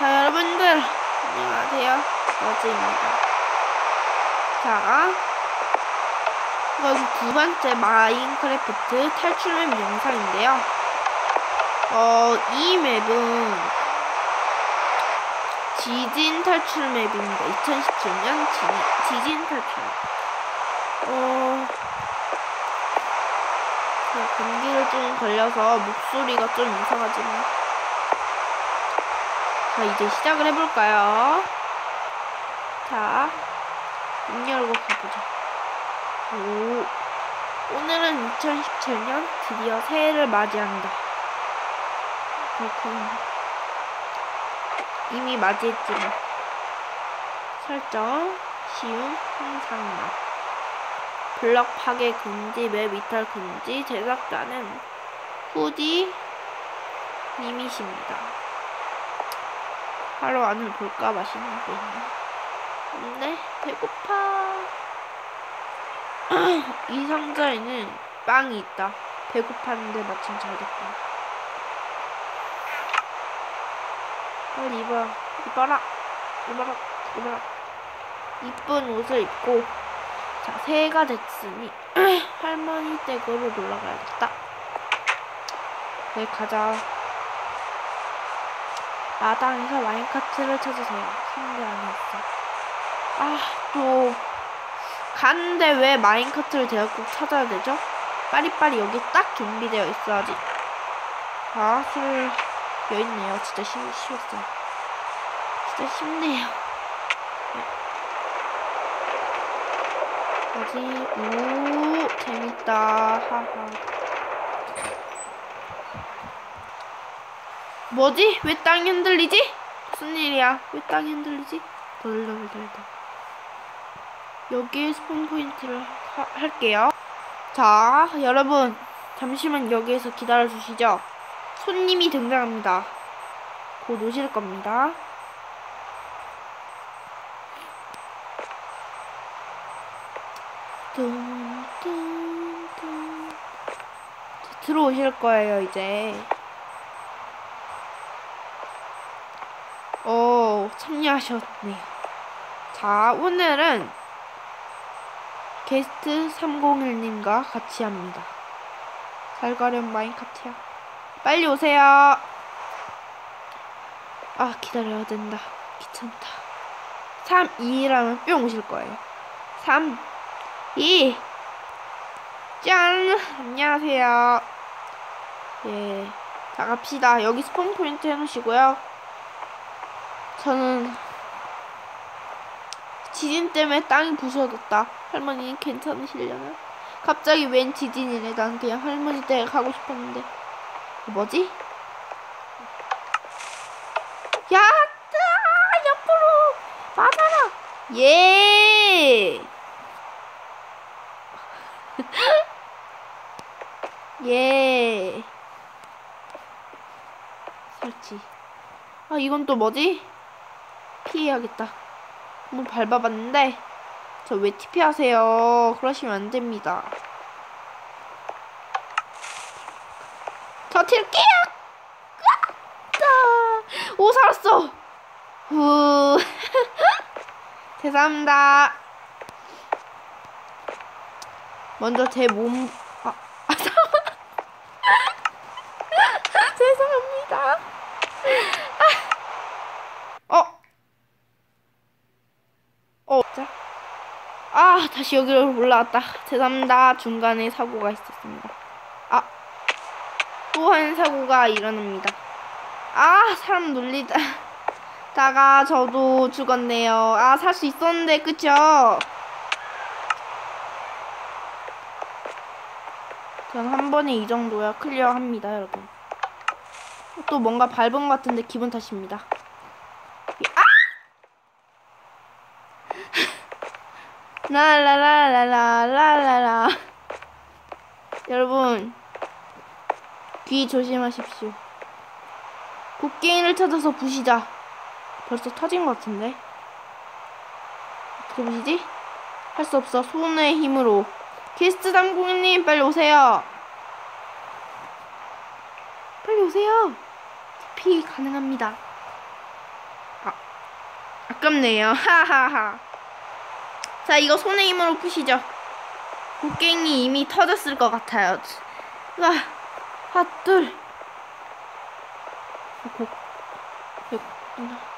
자, 여러분들, 안녕하세요. 어즈입니다. 자, 이건 두 번째 마인크래프트 탈출맵 영상인데요. 어, 이 맵은 지진 탈출 맵입니다. 2017년 지, 지진 탈출 맵. 어, 제가 감기를 좀 걸려서 목소리가 좀 이상하지만. 자, 이제 시작을 해볼까요? 자, 문 열고 가보자. 오, 오늘은 2017년 드디어 새해를 맞이한다. 그렇군. 이미 맞이했지만. 설정, 쉬운, 항상만. 블럭 파괴 금지, 맵 이탈 금지, 제작자는 후디 님이십니다. 하루 안을 볼까 맛있는 거 있나? 근데 배고파. 이 상자에는 빵이 있다. 배고팠는데 마침 잘 됐다. 빨리 입어. 입어라. 입어라. 입어라. 이쁜 옷을 입고 자 새해가 됐으니 할머니 댁으로 놀러 가야겠다. 네 가자. 마당에서 와인카트를 찾으세요. 상대 안에 있어. 아, 또, 가는데 왜 마인카트를 제가 꼭 찾아야 되죠? 빠리빠리 여기 딱 준비되어 있어야지. 아, 술, 여있네요. 진짜 쉬, 쉬웠어요. 진짜 쉽네요. 어디, 오, 재밌다. 하하. 뭐지? 왜 땅이 흔들리지? 무슨 일이야? 왜 땅이 흔들리지? 덜덜덜덜. 여기에 스폰 포인트를 하, 할게요. 자, 여러분. 잠시만 여기에서 기다려 주시죠. 손님이 등장합니다. 곧 오실 겁니다. 뚱. 들어오실 거예요, 이제. 오, 참여하셨네요. 자, 오늘은 게스트 301님과 같이 합니다. 잘 가렴 마인카트야. 빨리 오세요. 아, 기다려야 된다. 귀찮다. 3, 2라면 뿅 오실 거예요. 3, 2, 짠! 안녕하세요. 예. 자, 갑시다. 여기 스폰 포인트 해놓으시고요. 저는 지진 때문에 땅이 부서졌다. 할머니 괜찮으시려나? 갑자기 웬 지진이래. 난 그냥 할머니 댁에 가고 싶었는데. 뭐지? 야! 아, 옆으로! 맞아라! 예! 예. 설치. 아, 이건 또 뭐지? 피해야겠다. 한번 밟아봤는데 저 왜 TP 하세요? 그러시면 안 됩니다. 저 튈게요. 오 살았어. 후. 죄송합니다. 먼저 제 몸. 아, 아 죄송합니다. 어. 어, 자. 아, 다시 여기로 올라왔다. 죄송합니다. 중간에 사고가 있었습니다. 아, 또 한 사고가 일어납니다. 아, 사람 놀리다. 다가 저도 죽었네요. 아, 살 수 있었는데, 그쵸? 전 한 번에 이 정도야 클리어 합니다, 여러분. 또 뭔가 밟은 것 같은데 기분 탓입니다. 아! 라라라라라라라 여러분 귀 조심하십시오. 곡괭이를 찾아서 부시자. 벌써 터진 것 같은데. 어떻게 부시지? 할 수 없어. 손의 힘으로. 게스트 301님 빨리 오세요. 빨리 오세요. TP 가능합니다. 아깝네요. 하하하. 자, 이거 손의 힘으로 푸시죠. 곡괭이 이미 터졌을 것 같아요. 와, 하나, 둘. 곡, 곡,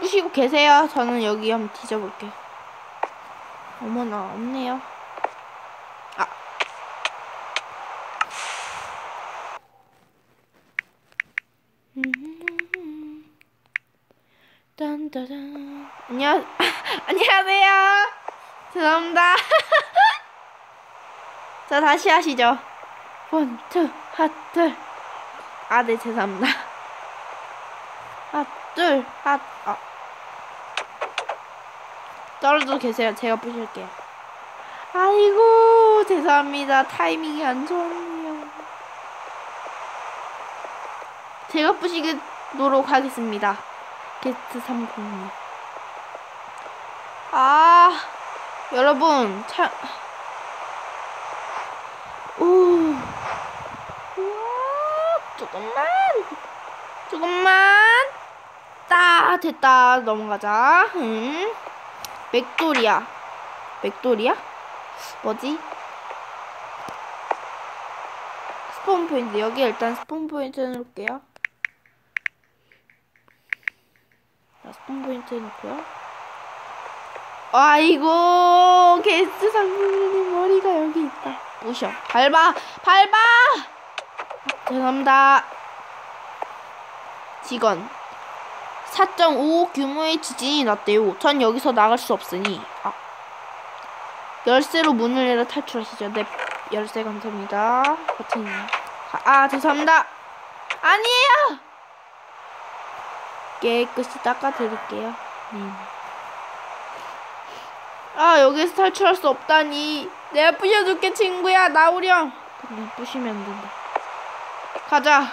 푸시고 계세요. 저는 여기 한번 뒤져볼게요. 어머나, 없네요. 아. 딴따단. 안녕, 안녕하세요. 죄송합니다. 자, 다시 하시죠. 원, 투, 핫, 둘. 아, 네, 죄송합니다. 핫, 둘, 핫, 아. 떨어져 계세요. 제가 부실게요. 아이고, 죄송합니다. 타이밍이 안 좋네요. 제가 부시도록 하겠습니다. 게스트 30. 아, 여러분, 참. 오. 우와, 조금만. 조금만. 따, 됐다. 넘어가자. 음. 맥돌이야. 맥돌이야? 뭐지? 스폰 포인트. 여기 일단 스폰 포인트 해놓을게요. 자, 스폰 포인트 해놓고요. 아이고, 게스트 상무님 머리가 여기 있다. 부셔. 밟아! 밟아! 죄송합니다. 직원. 4.5 규모의 지진이 났대요. 전 여기서 나갈 수 없으니. 아. 열쇠로 문을 열어 탈출하시죠. 네, 열쇠 감사합니다. 버튼이. 아, 아, 죄송합니다. 아니에요! 깨끗이 닦아드릴게요. 네. 아, 여기서 탈출할 수 없다니. 내가 부셔줄게, 친구야. 나오렴. 그냥 부시면 안 된다. 가자.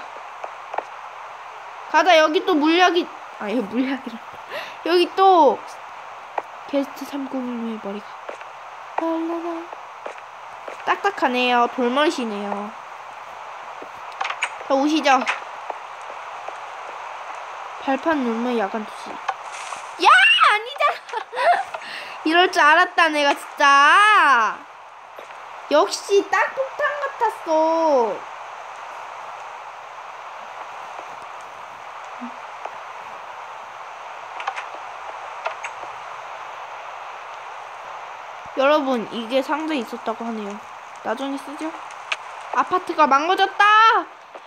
가자, 여기 또 물약이. 아, 이거 물약이라. 여기 또. 게스트 301의 머리가. 랄라라. 딱딱하네요. 돌머리시네요. 자, 오시죠. 발판 누르면 야간 투시. 이럴 줄 알았다, 내가 진짜. 역시 딱 폭탄 같았어. 여러분, 이게 상자에 있었다고 하네요. 나중에 쓰죠? 아파트가 망가졌다!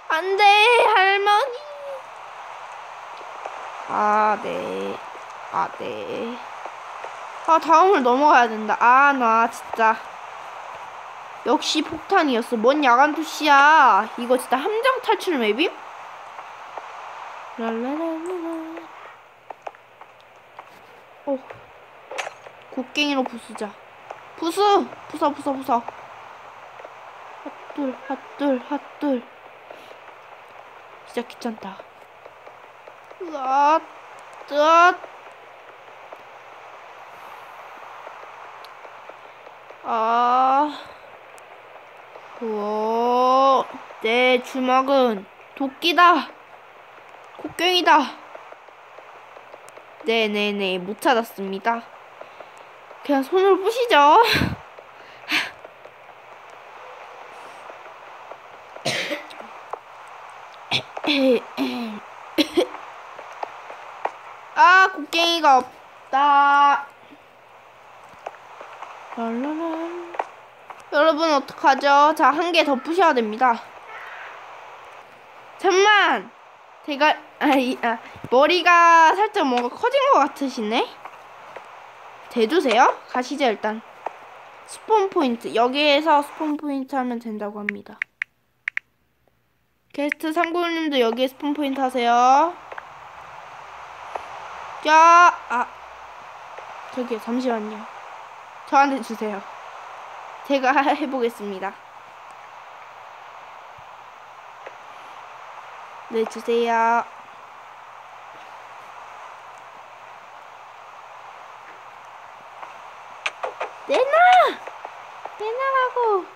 안 돼, 할머니! 아, 네. 아, 네. 아, 다음을 넘어가야 된다. 아, 나 진짜. 역시 폭탄이었어. 뭔 야간 투시야. 이거 진짜 함정 탈출 맵임? 랄라라라라. 어. 곡괭이로 부수자. 부수! 부숴, 부숴, 부숴. 핫둘, 핫둘, 핫둘. 진짜 귀찮다. 으아, 으아. 아, 우와, 내 주먹은 도끼다. 곡괭이다. 네네네, 못 찾았습니다. 그냥 손으로 부시죠. 아, 곡괭이가 없다. 랄라라. 여러분 어떡하죠? 자, 한 개 더 부셔야 됩니다. 잠만! 제가, 아, 이, 아, 머리가 살짝 뭔가 커진 것 같으시네? 대주세요. 가시죠, 일단. 스폰 포인트. 여기에서 스폰 포인트 하면 된다고 합니다. 게스트 391님도 여기에 스폰 포인트 하세요. 자, 아. 저기요, 잠시만요. 저한테 주세요. 제가 해보겠습니다. 네, 주세요. 내놔! 내놔라고!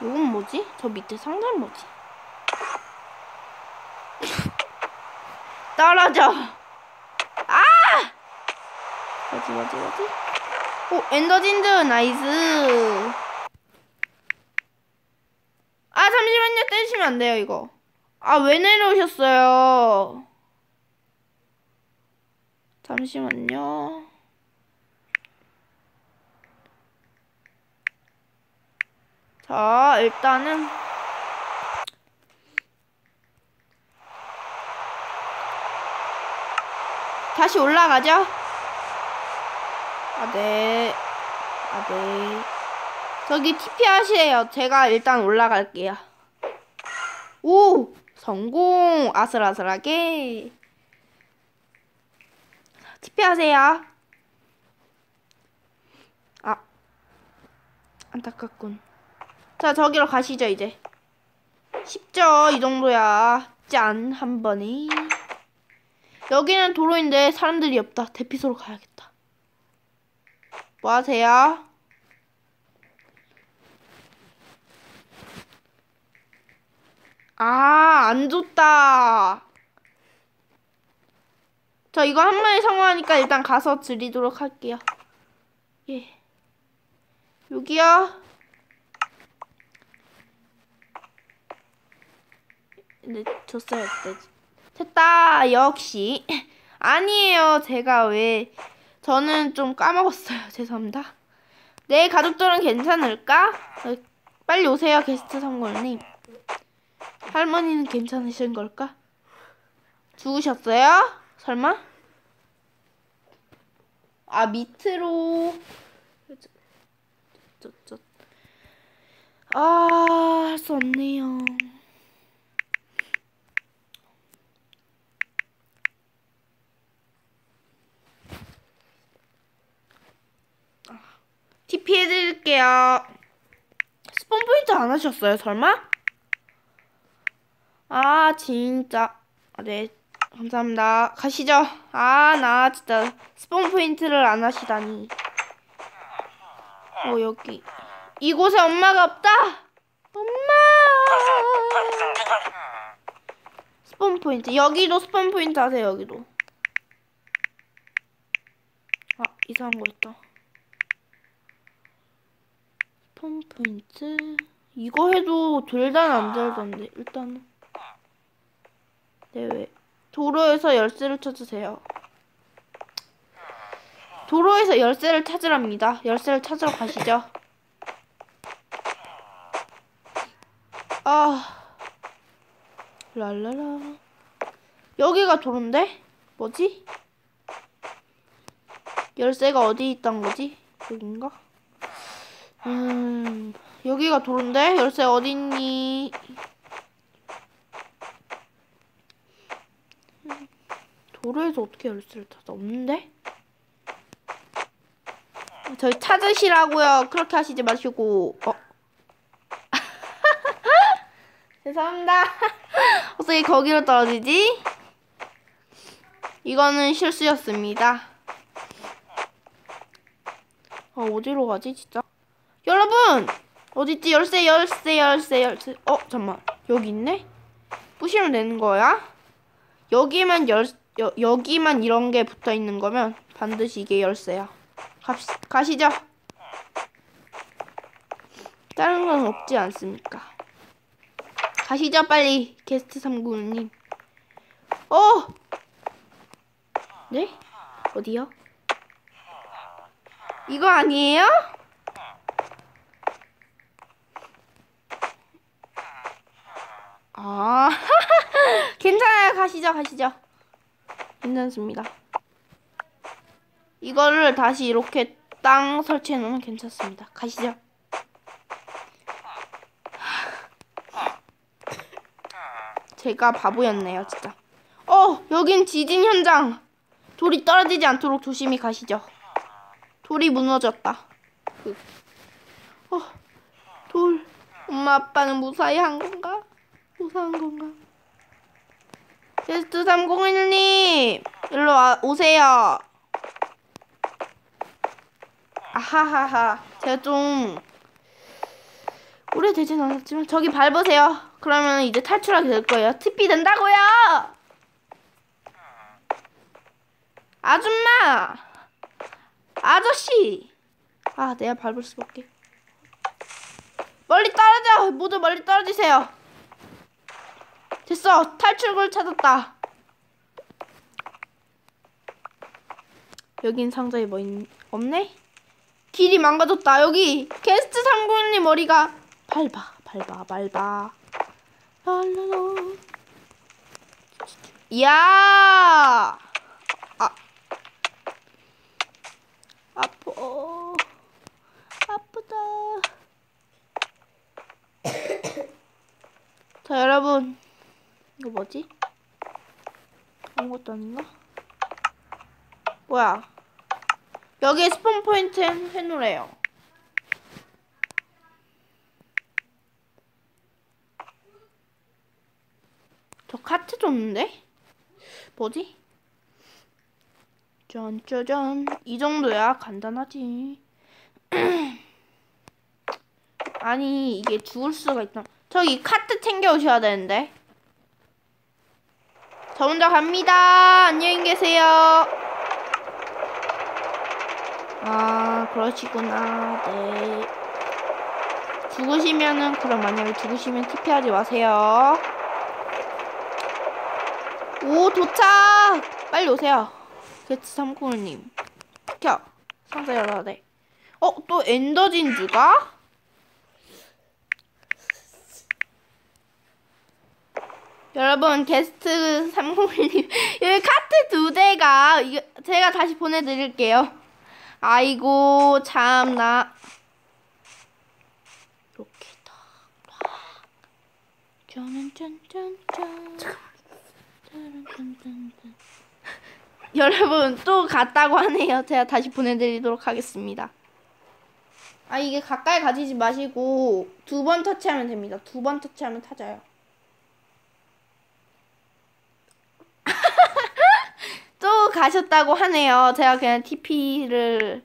이건 뭐지? 저 밑에 상자는 뭐지? 떨어져! 어디 어디 어디 오 엔더진드 나이스. 아 잠시만요. 떼시면 안 돼요 이거. 아 왜 내려오셨어요? 잠시만요. 자 일단은. 다시 올라가죠 아, 네. 아, 네. 저기 TP 하세요. 제가 일단 올라갈게요. 오! 성공! 아슬아슬하게. TP 하세요. 아. 안타깝군. 자, 저기로 가시죠, 이제. 쉽죠? 이 정도야. 짠! 한 번에. 여기는 도로인데 사람들이 없다. 대피소로 가야겠다. 뭐 하세요? 아, 안 좋다. 저 이거 한 마리 성공하니까 일단 가서 드리도록 할게요. 예. 여기요. 네, 줬어야 돼. 됐다. 역시. 아니에요. 제가 왜 저는 좀 까먹었어요. 죄송합니다. 내 가족들은 괜찮을까? 어, 빨리 오세요, 게스트 선골님. 할머니는 괜찮으신 걸까? 죽으셨어요? 설마? 아, 밑으로. 아, 할 수 없네요. TP 해드릴게요. 스폰 포인트 안 하셨어요, 설마? 아, 진짜. 아, 네. 감사합니다. 가시죠. 아, 나 진짜 스폰 포인트를 안 하시다니. 어, 여기. 이곳에 엄마가 없다! 엄마! 스폰 포인트. 여기도 스폰 포인트 하세요, 여기도. 아, 이상한 거 있다. 폰 포인트 이거 해도 둘다 안 되던데 일단은. 네왜? 도로에서 열쇠를 찾으세요. 도로에서 열쇠를 찾으랍니다. 열쇠를 찾으러 가시죠. 아. 랄라라. 여기가 도로인데? 뭐지? 열쇠가 어디 있단 거지? 여긴가 음, 여기가 도로인데? 열쇠 어딨니? 도로에서 어떻게 열쇠를 찾아? 없는데? 저희 찾으시라고요. 그렇게 하시지 마시고. 어? 죄송합니다. 어떻게 거기로 떨어지지? 이거는 실수였습니다. 어, 어디로 가지, 진짜? 여러분! 어딨지? 열쇠, 열쇠, 열쇠, 열쇠. 어, 잠만. 여기 있네? 부시면 되는 거야? 여기만 열, 여, 여기만 이런 게 붙어 있는 거면 반드시 이게 열쇠야. 갑시, 가시죠. 다른 건 없지 않습니까? 가시죠, 빨리. 게스트 3구님. 어! 네? 어디요? 이거 아니에요? 아, 괜찮아요. 가시죠, 가시죠. 괜찮습니다. 이거를 다시 이렇게 땅 설치해 놓으면 괜찮습니다. 가시죠. 제가 바보였네요, 진짜. 어, 여긴 지진 현장. 돌이 떨어지지 않도록 조심히 가시죠. 돌이 무너졌다. 어, 돌. 엄마 아빠는 무사히 한 건가? 무사한 건가? 게스트 301님 일로 와 오세요. 아하하하 제가 좀 오래되진 않았지만 저기 밟으세요. 그러면 이제 탈출하게 될 거예요. TP 된다고요. 아줌마 아저씨! 아, 내가 밟을 수밖에. 멀리 떨어져! 모두 멀리 떨어지세요. 됐어. 탈출구를 찾았다. 여긴 상자에 뭐 있... 없네? 길이 망가졌다. 여기 게스트 상부님 머리가 밟아, 밟아, 밟아. 랄랄라. 이야! 아. 아파. 아프다. 자, 여러분. 이거 뭐지? 아무것도 아닌가? 뭐야? 여기 스폰 포인트 해놓으래요. 저 카트 줬는데? 뭐지? 짠짜잔 이 정도야 간단하지 아니 이게 죽을 수가 있다 저기 카트 챙겨 오셔야 되는데 저 혼자 갑니다. 안녕히 계세요. 아 그러시구나. 네. 죽으시면은 그럼 만약에 죽으시면 TP하지 마세요. 오 도착! 빨리 오세요. 게트 삼구님. 켜. 상자 열어야 돼 어? 또 엔더 진주가? 여러분 게스트 301님. 여기 카트 두 대가 이거 제가 다시 보내드릴게요. 아이고 참나. 이렇게 탁탁 짠짠짠짠 짠짠짠짠. 여러분 또 갔다고 하네요. 제가 다시 보내드리도록 하겠습니다. 아 이게 가까이 가지지 마시고 두 번 터치하면 됩니다. 두 번 터치하면 타져요 또 가셨다고 하네요. 제가 그냥 TP를